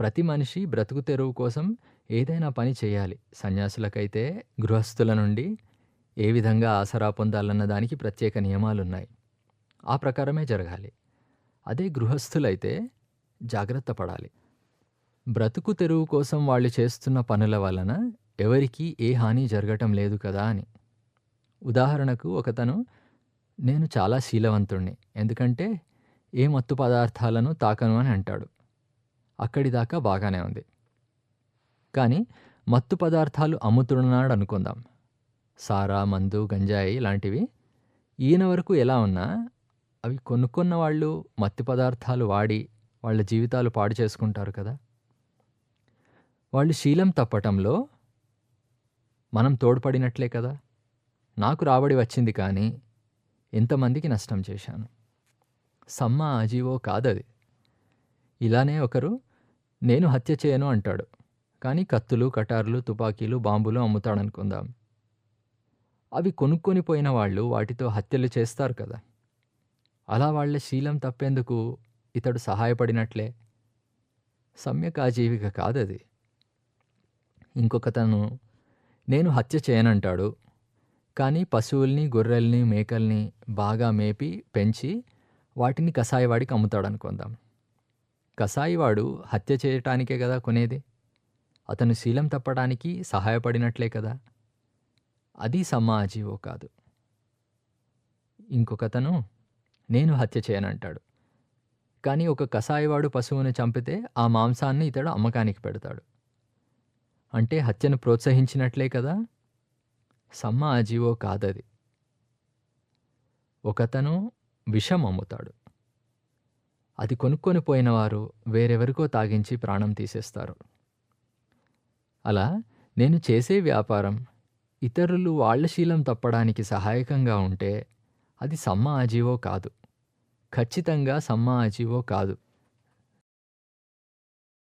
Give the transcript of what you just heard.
ప్రతి మనిషి బ్రతుకు తెరువు కోసం ఏదైనా పని చేయాలి. సన్యాసులకైతే గృహస్థుల నుండి ఏ విధంగా ఆసరా పొందాలన్న దానికి ప్రత్యేక నియమాలున్నాయి. ఆ ప్రకారమే జరగాలి. అదే గృహస్థులైతే జాగ్రత్త పడాలి. బ్రతుకు తెరువు కోసం వాళ్ళు చేస్తున్న పనుల వలన ఎవరికీ ఏ హాని జరగటం లేదు కదా అని. ఉదాహరణకు ఒకతను నేను చాలా శీలవంతుణ్ణి. ఎందుకంటే ఏ మత్తు పదార్థాలను తాకను అని అంటాడు. అక్కడిదాకా బాగానే ఉంది. కానీ మత్తు పదార్థాలు అమ్ముతున్నాడు అనుకుందాం సారా, మందు, గంజాయి లాంటివి ఈయన వరకు ఎలా ఉన్నా అవి కొనుక్కున్న వాళ్ళు మత్తు పదార్థాలు వాడి వాళ్ళ జీవితాలు పాడు చేసుకుంటారు కదా! వాళ్ళు శీలం తప్పటంలో మనం తోడ్పడినట్లే కదా! నాకు రాబడి వచ్చింది కానీ ఎంతమందికి నష్టం చేశాను. సమ్మ ఆజీవో కాదది. ఇలానే ఒకరు నేను హత్య చేయను అంటాడు. కానీ కత్తులు, కటార్లు, తుపాకీలు, బాంబులు అమ్ముతాడనుకుందాం. అవి కొనుక్కొని పోయిన వాళ్ళు వాటితో హత్యలు చేస్తారు కదా! అలా వాళ్ళ శీలం తప్పేందుకు ఇతడు సహాయపడినట్లే. సమ్యక్ ఆజీవిక కాదది. ఇంకొకతను నేను హత్య చేయనంటాడు. కానీ పశువుల్ని, గొర్రెల్ని, మేకల్ని బాగా మేపి, పెంచి వాటిని కషాయవాడికి అమ్ముతాడనుకుందాం. కసాయివాడు హత్య చేయటానికే కదా కొనేది. అతను శీలం తప్పడానికి సహాయపడినట్లే కదా! అది సమ్మ కాదు. ఇంకొకతను నేను హత్య చేయనంటాడు. కానీ ఒక కసాయివాడు పశువును చంపితే ఆ మాంసాన్ని ఇతడు అమ్మకానికి పెడతాడు. అంటే హత్యను ప్రోత్సహించినట్లే కదా! సమ్మ ఆజీవో కాదది. ఒకతను విషం అమ్ముతాడు. అది కొనుక్కొని పోయినవారు వేరెవరికో తాగించి ప్రాణం తీసేస్తారు. అలా నేను చేసే వ్యాపారం ఇతరులు వాళ్ళ శీలం తప్పడానికి సహాయకంగా ఉంటే అది సమ్మ ఆజీవో కాదు. ఖచ్చితంగా సమ్మ ఆజీవో కాదు.